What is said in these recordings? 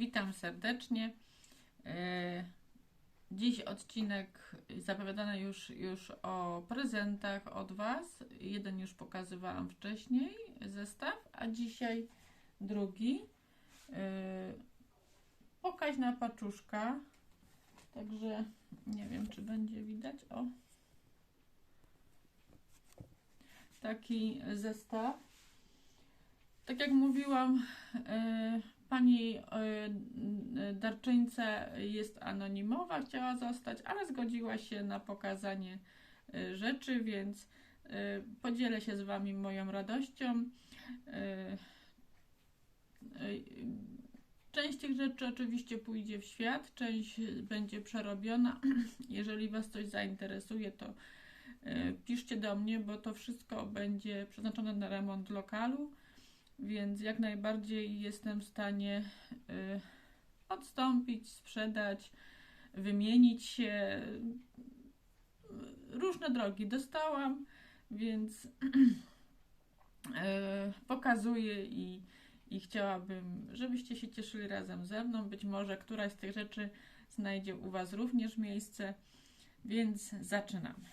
Witam serdecznie. E, Dziś odcinek zapowiadany już, już o prezentach od Was. Jeden już pokazywałam wcześniej, zestaw, a dzisiaj drugi. E, Pokaźna paczuszka. Także nie wiem, czy będzie widać. O. Taki zestaw. Tak jak mówiłam, e, pani e, darczyńca jest anonimowa, chciała zostać, ale zgodziła się na pokazanie e, rzeczy, więc podzielę się z Wami moją radością. Część tych rzeczy oczywiście pójdzie w świat, część będzie przerobiona. Jeżeli Was coś zainteresuje, to piszcie do mnie, bo to wszystko będzie przeznaczone na remont lokalu więc jak najbardziej jestem w stanie y, odstąpić, sprzedać, wymienić się. Różne drogi dostałam, więc y, pokazuję i, i chciałabym, żebyście się cieszyli razem ze mną. Być może któraś z tych rzeczy znajdzie u Was również miejsce, więc zaczynamy.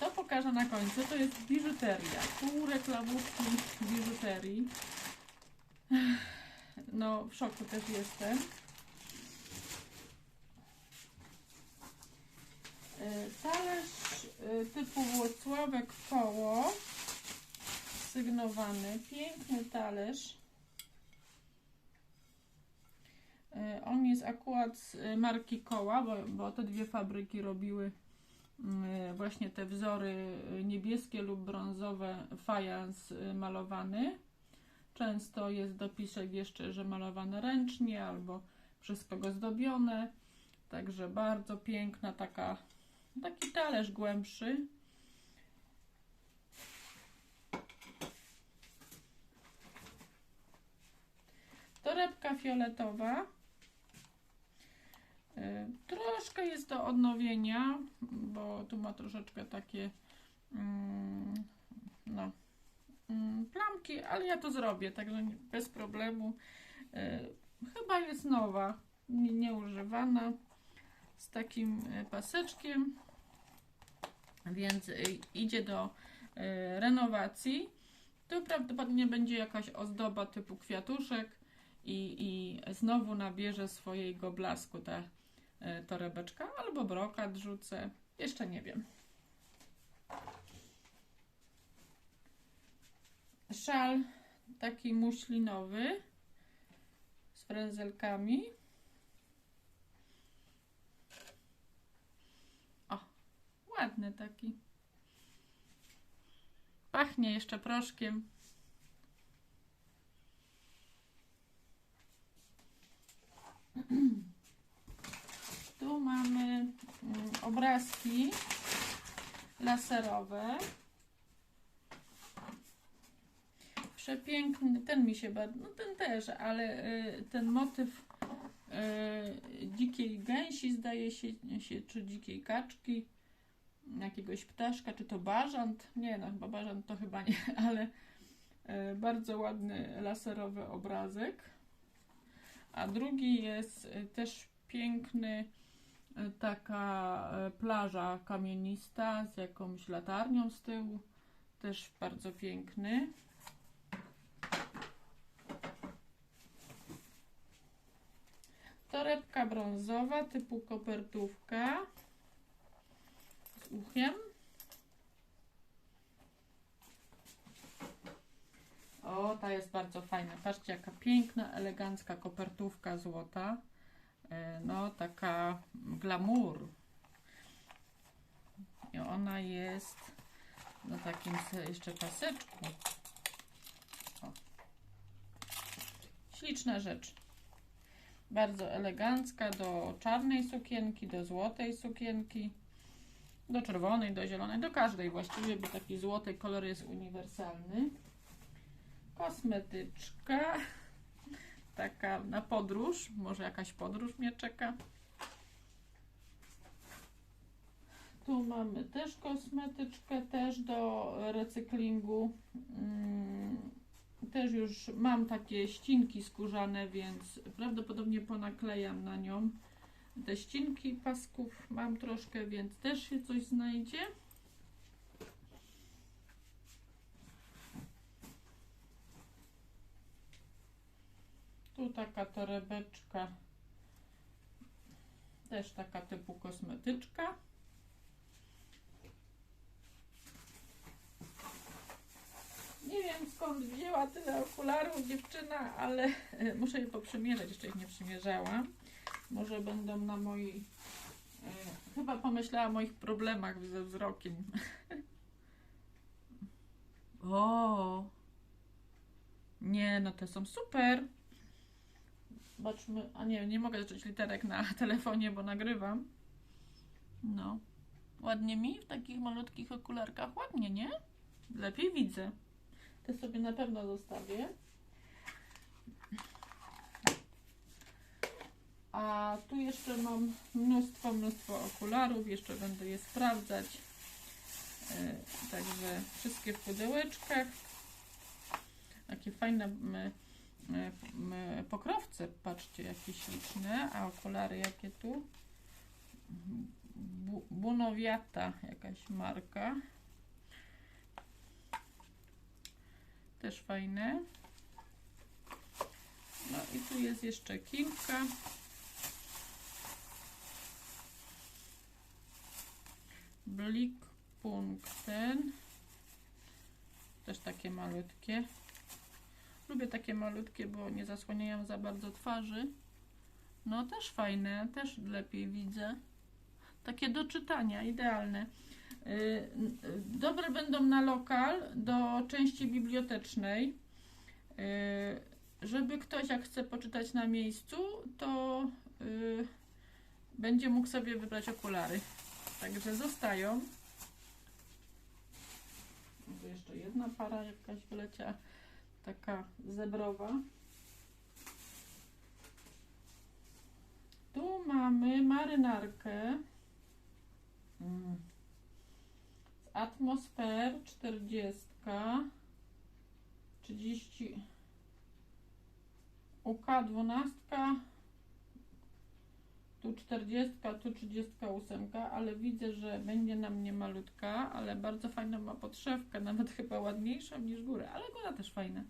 To pokażę na końcu. To jest biżuteria. Pół reklamówki biżuterii. No, w szoku też jestem. Y, Talerz y, typu Włocławek koło. Sygnowany. Piękny talerz. Y, On jest akurat z marki koła, bo, bo te dwie fabryki robiły właśnie te wzory y, niebieskie lub brązowe fajans y, malowany. Często jest dopisek jeszcze, że malowane ręcznie albo przez kogo zdobione. Także bardzo piękna taka, taki talerz głębszy. Torebka fioletowa. Troszkę jest do odnowienia, bo tu ma troszeczkę takie mm, no, mm, plamki, ale ja to zrobię, także bez problemu. Y, Chyba jest nowa, nie- nieużywana, z takim y, paseczkiem, więc y, idzie do renowacji. Tu prawdopodobnie będzie jakaś ozdoba typu kwiatuszek i, i znowu nabierze swojego blasku ta torebeczka, albo brokat rzucę, jeszcze nie wiem. Szal taki muślinowy z frędzelkami. O, ładny taki. Pachnie jeszcze proszkiem. Tu mamy mm, obrazki laserowe. Przepiękny, ten mi się bardzo, no ten też, ale y, ten motyw y, dzikiej gęsi zdaje się, czy dzikiej kaczki, jakiegoś ptaszka, czy to bażant, nie no, chyba bażant to chyba nie, ale y, bardzo ładny laserowy obrazek. A drugi jest też piękny, taka y, plaża kamienista z jakąś latarnią z tyłu. Też bardzo piękny. Torebka brązowa typu kopertówka z uchiem. O, ta jest bardzo fajna. Patrzcie, jaka piękna, elegancka kopertówka złota. E, No, taka glamour. I ona jest na takim jeszcze paseczku. O. Śliczna rzecz. Bardzo elegancka do czarnej sukienki, do złotej sukienki, do czerwonej, do zielonej, do każdej właściwie, bo taki złoty kolor jest uniwersalny kosmetyczka. Taka na podróż. Może jakaś podróż mnie czeka. Tu mamy też kosmetyczkę, też do recyklingu. Mm, też już mam takie ścinki skórzane, więc prawdopodobnie ponaklejam na nią te ścinki pasków. Mam troszkę, więc też się coś znajdzie. Tu taka torebeczka, też taka typu kosmetyczka. Nie wiem skąd wzięła tyle okularów dziewczyna, ale muszę je poprzymierzać, jeszcze ich nie przymierzałam. Może będą na mojej... E, chyba pomyślała o moich problemach ze wzrokiem. o! Nie, no te są super. Zobaczmy, a nie, nie mogę zacząć literek na telefonie, bo nagrywam. No. Ładnie mi w takich malutkich okularkach? Ładnie, nie? Lepiej widzę. Te sobie na pewno zostawię. A tu jeszcze mam mnóstwo, mnóstwo okularów. Jeszcze będę je sprawdzać. E, Także wszystkie w pudełeczkach. Takie fajne pokrowce. Patrzcie, jakie śliczne. A okulary jakie tu? Bu, Bunowiata, jakaś marka. Też fajne. No i tu jest jeszcze kilka. Blickpunkten. Też takie malutkie. Lubię takie malutkie, bo nie zasłaniają za bardzo twarzy. No też fajne, też lepiej widzę. Takie do czytania, idealne. Y, y, Dobre będą na lokal do części bibliotecznej. Y, Żeby ktoś, jak chce poczytać na miejscu, to będzie mógł sobie wybrać okulary. Także zostają. Jeszcze jedna para jakaś wyleciała, taka zebrowa. Tu mamy marynarkę. Mm. Z atmosfer 40 30 UK 12 tu 40, tu 38, ale widzę, że będzie na mnie malutka, ale bardzo fajną ma podszewkę, nawet chyba ładniejszą niż górę, ale góra też fajna.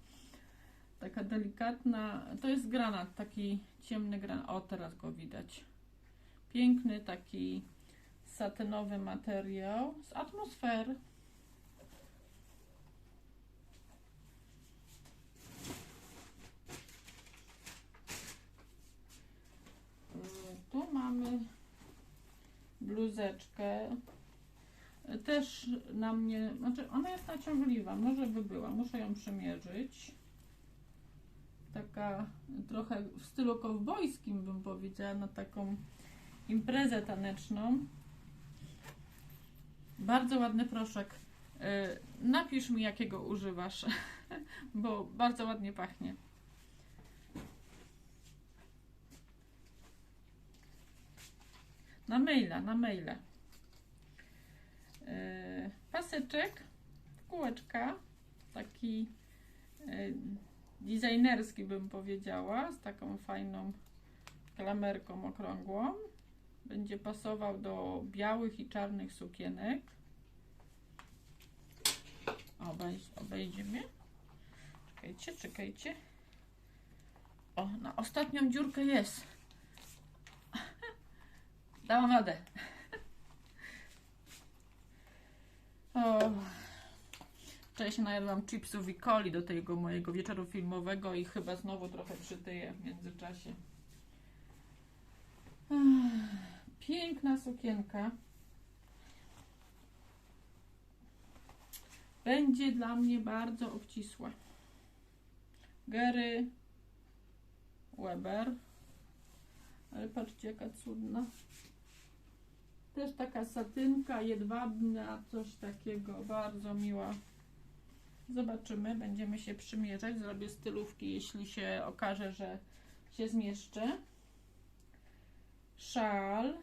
Taka delikatna, to jest granat, taki ciemny granat, o teraz go widać. Piękny taki satynowy materiał z atmosfery. Y, Tu mamy bluzeczkę. Też na mnie, znaczy ona jest naciągliwa, może by była, muszę ją przymierzyć. Taka trochę w stylu kowbojskim bym powiedziała, na taką imprezę taneczną. Bardzo ładny proszek. Y, Napisz mi, jakiego używasz, bo bardzo ładnie pachnie. Na maila, na maile. Yy, paseczek, kółeczka, taki yy, designerski bym powiedziała, z taką fajną klamerką okrągłą. Będzie pasował do białych i czarnych sukienek. Obej, obejdzie mnie. Czekajcie, czekajcie. O, na ostatnią dziurkę jest. Dałam radę. O. Wczoraj się najadłam chipsów i coli do tego mojego wieczoru filmowego i chyba znowu trochę przytyję w międzyczasie. Piękna sukienka. Będzie dla mnie bardzo obcisła. Gary Weber. Ale patrzcie, jaka cudna. Też taka satynka jedwabna, coś takiego, bardzo miła. Zobaczymy, będziemy się przymierzać. Zrobię stylówki, jeśli się okaże, że się zmieszczę. Szal.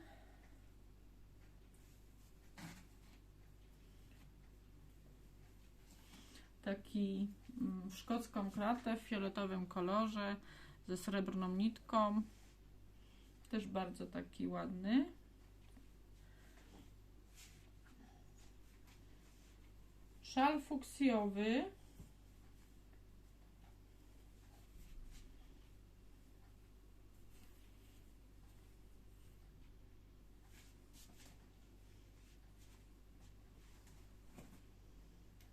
Taki mm, w szkocką kratę w fioletowym kolorze ze srebrną nitką. Też bardzo taki ładny. Szal fuksjowy.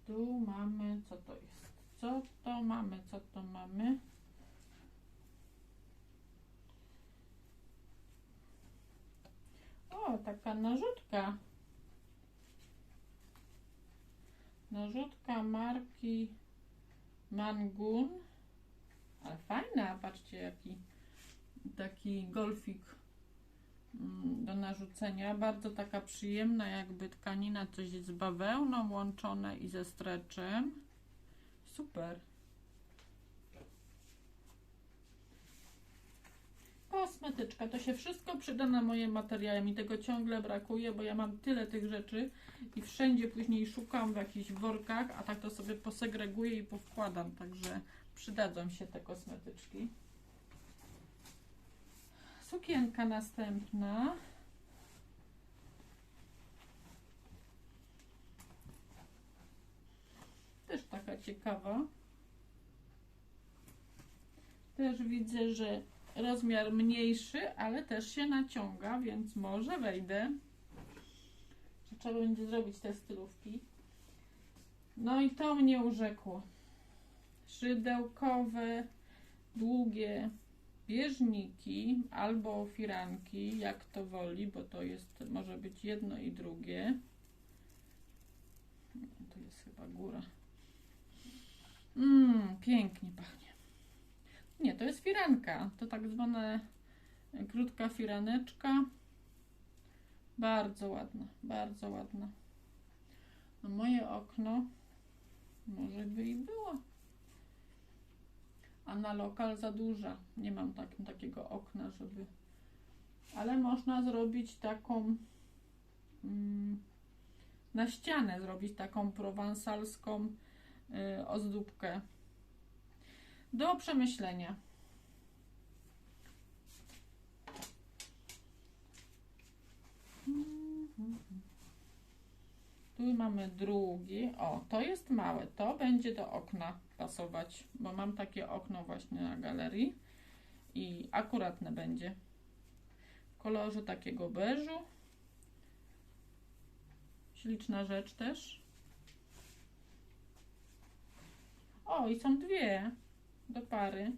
Tu mamy, co to jest? Co to mamy? Co to mamy? O, taka narzutka. Narzutka marki Mangun. Ale fajna, patrzcie jaki taki golfik mm, do narzucenia. Bardzo taka przyjemna, jakby tkanina coś z bawełną łączone i ze streczem. Super. Kosmetyczka, to się wszystko przyda na moje materiały. Mi tego ciągle brakuje, bo ja mam tyle tych rzeczy i wszędzie później szukam w jakichś workach, a tak to sobie posegreguję i powkładam, także przydadzą się te kosmetyczki. Sukienka następna. Też taka ciekawa. Też widzę, że rozmiar mniejszy, ale też się naciąga, więc może wejdę. Trzeba będzie zrobić te stylówki. No i to mnie urzekło. Szydełkowe, długie bieżniki albo firanki, jak to woli, bo to jest, może być jedno i drugie. Tu jest chyba góra. Mmm, pięknie pachnie. Nie, to jest firanka. To tak zwana e, krótka firaneczka. Bardzo ładna, bardzo ładna. Moje okno może by i było. A na lokal za duża. Nie mam tak, takiego okna, żeby. Ale można zrobić taką mm, na ścianę zrobić taką prowansalską y, ozdóbkę do przemyślenia. Tu mamy drugi. O, to jest małe. To będzie do okna pasować, bo mam takie okno właśnie na galerii i akuratne będzie. W kolorze takiego beżu. Śliczna rzecz też. O, i są dwie do pary.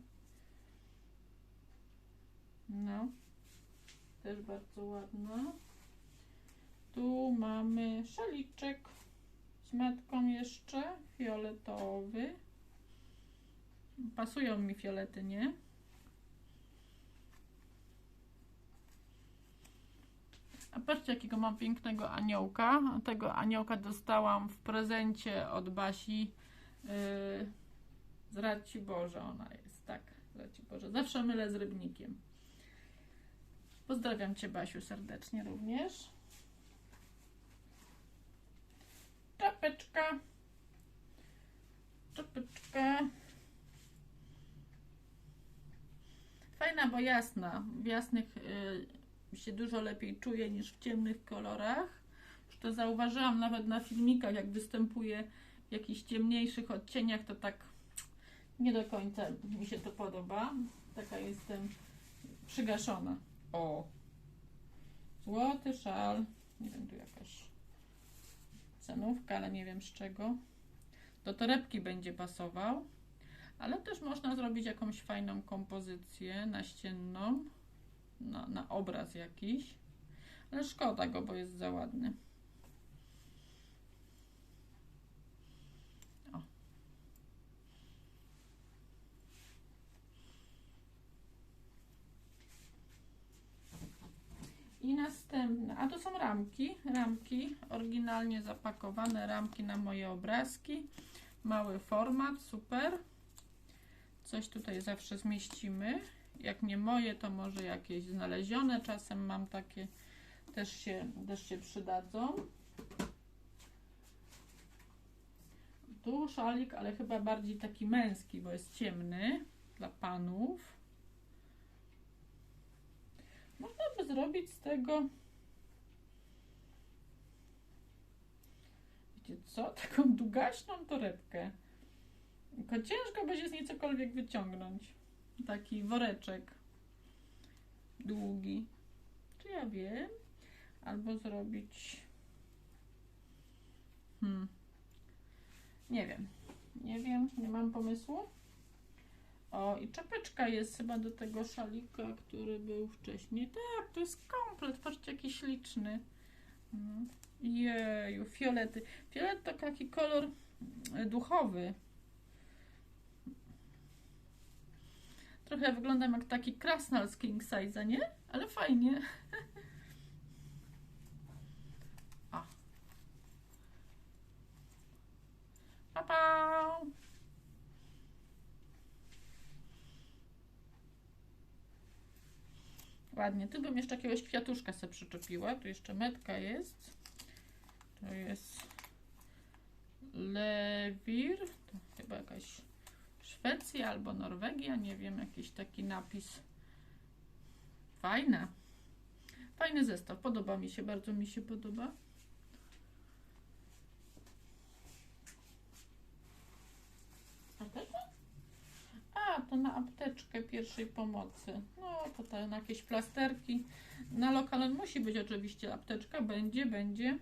No, też bardzo ładna. Tu mamy szaliczek z metką jeszcze, fioletowy. Pasują mi fiolety, nie? A patrzcie, jakiego mam pięknego aniołka. Tego aniołka dostałam w prezencie od Basi. Yy, z Boże ona jest, tak, z Boże. Zawsze mylę z Rybnikiem. Pozdrawiam Cię, Basiu, serdecznie również. Czapeczka. Czapeczka. Fajna, bo jasna. W jasnych y, się dużo lepiej czuję niż w ciemnych kolorach. Już to zauważyłam nawet na filmikach, jak występuje w jakichś ciemniejszych odcieniach, to tak nie do końca mi się to podoba. Taka jestem przygaszona. O! Złoty szal. Nie wiem, tu jakaś cenówka, ale nie wiem z czego. Do torebki będzie pasował. Ale też można zrobić jakąś fajną kompozycję naścienną. Na, na obraz jakiś. Ale szkoda go, bo jest za ładny. I następne, a to są ramki, ramki oryginalnie zapakowane, ramki na moje obrazki. Mały format, super. Coś tutaj zawsze zmieścimy. Jak nie moje, to może jakieś znalezione. Czasem mam takie, też się, też się przydadzą. tu szalik, ale chyba bardziej taki męski, bo jest ciemny dla panów. Można by zrobić z tego. Wiecie co? Taką długaśną torebkę. Tylko ciężko będzie z niej cokolwiek wyciągnąć. Taki woreczek długi. Czy ja wiem? Albo zrobić. Hmm. Nie wiem. Nie wiem, nie mam pomysłu. O, i czapeczka jest chyba do tego szalika, który był wcześniej. Tak, to jest komplet. Patrzcie, jaki śliczny. No. Jeju, fiolety. Fiolet to taki kolor e, duchowy. Trochę wyglądam jak taki krasnal z king size, nie? Ale fajnie. O. Pa, pa. Ładnie. Tu bym jeszcze jakiegoś kwiatuszka sobie przyczepiła. Tu jeszcze metka jest. To jest Lewir. To chyba jakaś Szwecja albo Norwegia. Nie wiem, jakiś taki napis. Fajne. Fajny zestaw. Podoba mi się, bardzo mi się podoba. A tego? A, to na apteczkę pierwszej pomocy. No, to na jakieś plasterki. Na lokal musi być oczywiście apteczka. Będzie, będzie.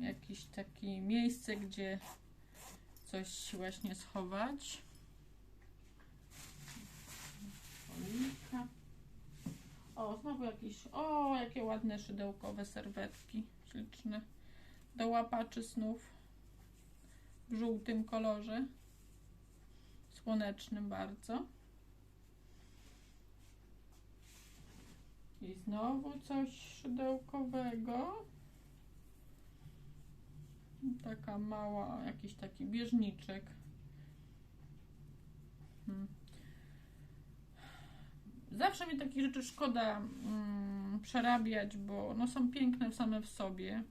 Jakieś takie miejsce, gdzie coś właśnie schować. Olika. O, znowu jakieś. O, jakie ładne szydełkowe serwetki. Śliczne. Do łapaczy snów. W żółtym kolorze. Słonecznym bardzo. I znowu coś szydełkowego. Taka mała, jakiś taki bieżniczek. Hmm. Zawsze mi takich rzeczy szkoda mm, przerabiać, bo no, są piękne same w sobie.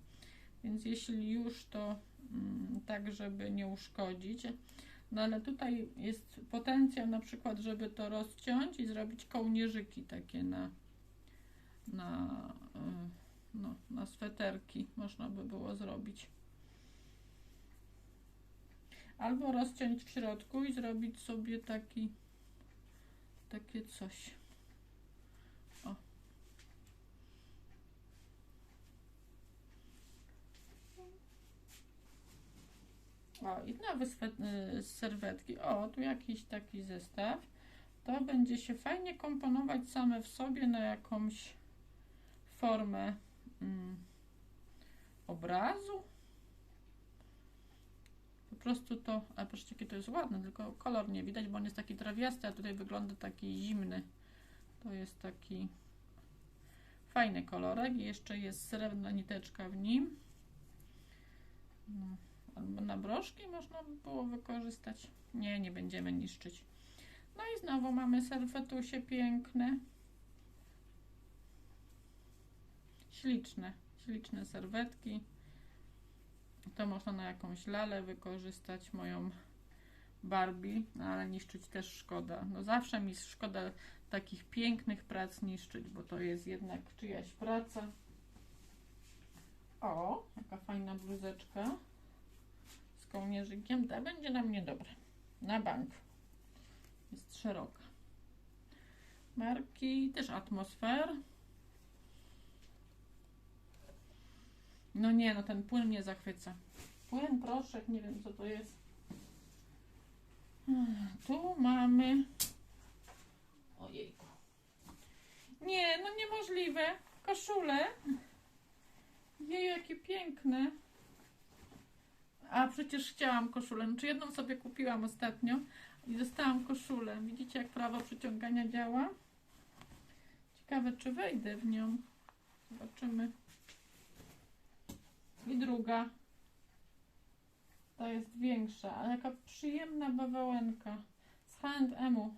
Więc jeśli już, to mm, tak, żeby nie uszkodzić. No ale tutaj jest potencjał na przykład, żeby to rozciąć i zrobić kołnierzyki takie na, na, y, no, na sweterki. Można by było zrobić. Albo rozciąć w środku i zrobić sobie taki takie coś. O. O, i nowe y, serwetki. O, tu jakiś taki zestaw. To będzie się fajnie komponować same w sobie na jakąś formę mm, obrazu. Po prostu to, a patrzcie jakie to jest ładne, tylko kolor nie widać, bo on jest taki trawiasty, a tutaj wygląda taki zimny. To jest taki fajny kolorek jeszcze jest srebrna niteczka w nim. No, albo na broszki można by było wykorzystać. Nie, nie będziemy niszczyć. No i znowu mamy serwetusie piękne. Śliczne, śliczne serwetki. To można na jakąś lalę wykorzystać, moją Barbie, no ale niszczyć też szkoda. No zawsze mi szkoda takich pięknych prac niszczyć, bo to jest jednak czyjaś praca. O, jaka fajna bluzeczka kołnierzykiem. Ta będzie na mnie dobra. Na bank. Jest szeroka. Marki, też atmosfer. No nie, no ten płyn mnie zachwyca. Płyn, proszek, nie wiem co to jest. Tu mamy. Ojejku. Nie, no niemożliwe. Koszule. Jeju, jakie piękne. A przecież chciałam koszulę. Czy jedną sobie kupiłam ostatnio i dostałam koszulę. Widzicie, jak prawo przyciągania działa? Ciekawe, czy wejdę w nią. Zobaczymy. I druga. Ta jest większa, ale jaka przyjemna bawełenka. Z H&M-u.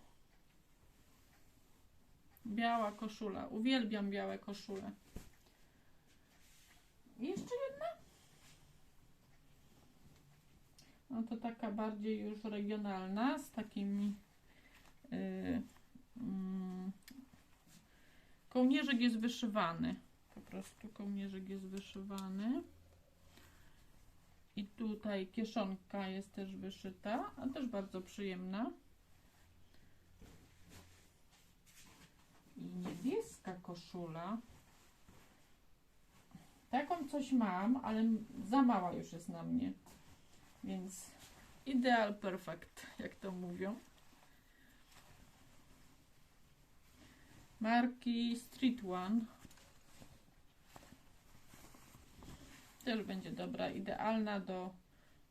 Biała koszula. Uwielbiam białe koszule. I jeszcze jedna? No to taka bardziej już regionalna, z takimi yy, kołnierzyk jest wyszywany. Po prostu kołnierzyk jest wyszywany. I tutaj kieszonka jest też wyszyta, a też bardzo przyjemna. I niebieska koszula. Taką coś mam, ale za mała już jest na mnie. Więc ideal perfect, jak to mówią. Marki Street One. Też będzie dobra, idealna do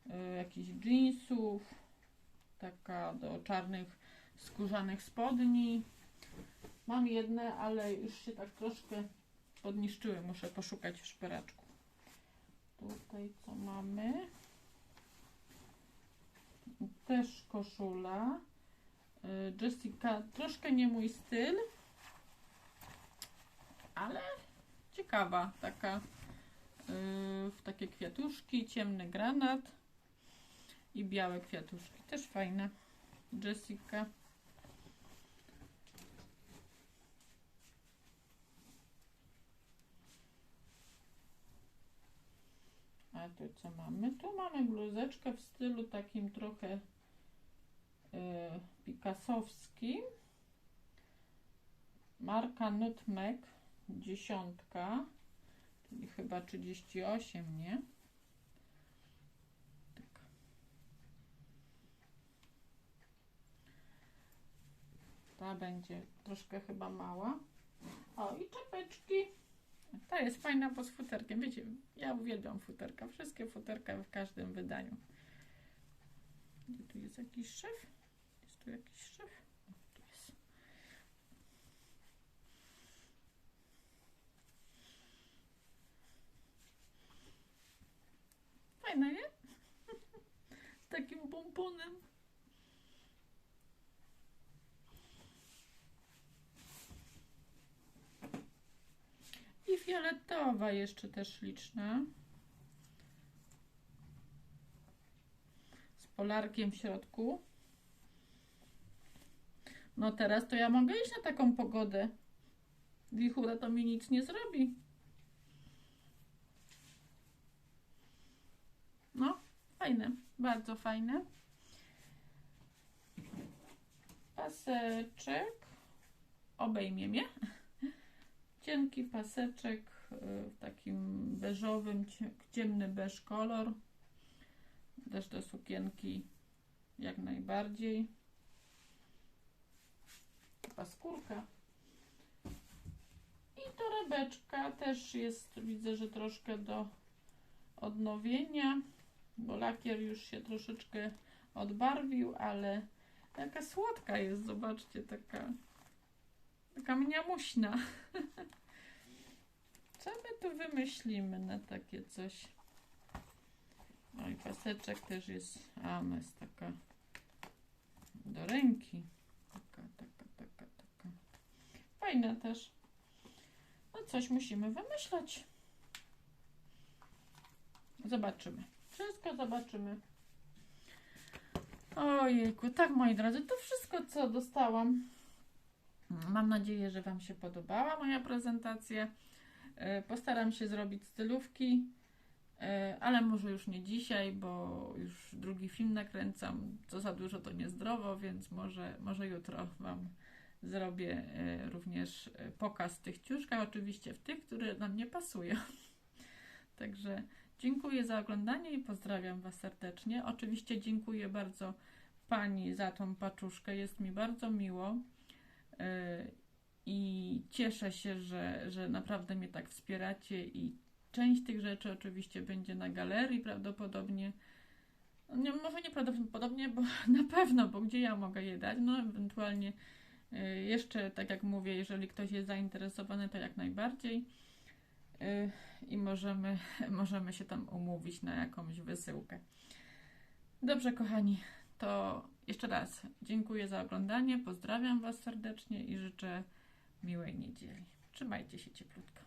y, jakichś jeansów, taka do czarnych skórzanych spodni. Mam jedne, ale już się tak troszkę podniszczyły. Muszę poszukać w szperaczku. Tutaj co mamy? Też koszula. Y, Jessica, troszkę nie mój styl, ale ciekawa, taka y, w takie kwiatuszki, ciemny granat i białe kwiatuszki. Też fajne. Jessica. A tu co mamy? Tu mamy bluzeczkę w stylu takim trochę y, pikasowskim. Marka Nutmeg, dziesiątka, czyli chyba 38, nie? Tak. Ta będzie troszkę chyba mała. O, i czapeczki. Ta jest fajna, bo z futerkiem. Wiecie, ja uwielbiam futerka. Wszystkie futerka w każdym wydaniu. Gdzie tu jest jakiś szef? Tu jakiś szef? O, tu jest. Fajna, nie? Z takim pomponem. I fioletowa jeszcze też liczna. Z polarkiem w środku. No teraz to ja mogę iść na taką pogodę. Wichura to mi nic nie zrobi. No, fajne, bardzo fajne. Paseczek. Obejmie mnie. Cienki paseczek y, w takim beżowym, cie- ciemny beż kolor. Też te sukienki jak najbardziej. Chyba skórka. I torebeczka też jest, widzę, że troszkę do odnowienia, bo lakier już się troszeczkę odbarwił, ale taka słodka jest, zobaczcie, taka taka mniamuśna. Co my tu wymyślimy na takie coś? No i paseczek też jest, a ona jest taka do ręki. Taka, taka, taka, taka. Fajna też. No coś musimy wymyślać. Zobaczymy. Wszystko zobaczymy. Ojejku, tak moi drodzy, to wszystko co dostałam. Mam nadzieję, że Wam się podobała moja prezentacja. E, Postaram się zrobić stylówki, e, ale może już nie dzisiaj, bo już drugi film nakręcam. Co za dużo to niezdrowo, więc może, może jutro Wam zrobię e, również e, pokaz tych ciuszkach, oczywiście w tych, które nam nie pasują. Także dziękuję za oglądanie i pozdrawiam Was serdecznie. Oczywiście dziękuję bardzo Pani za tą paczuszkę, jest mi bardzo miło. Yy, I cieszę się, że, że naprawdę mnie tak wspieracie i część tych rzeczy oczywiście będzie na galerii prawdopodobnie. Nie, może nie prawdopodobnie, bo na pewno, bo gdzie ja mogę je dać? No ewentualnie jeszcze, tak jak mówię, jeżeli ktoś jest zainteresowany, to jak najbardziej. Yy, I możemy, możemy się tam umówić na jakąś wysyłkę. Dobrze, kochani, to jeszcze raz dziękuję za oglądanie, pozdrawiam Was serdecznie i życzę miłej niedzieli. Trzymajcie się cieplutko.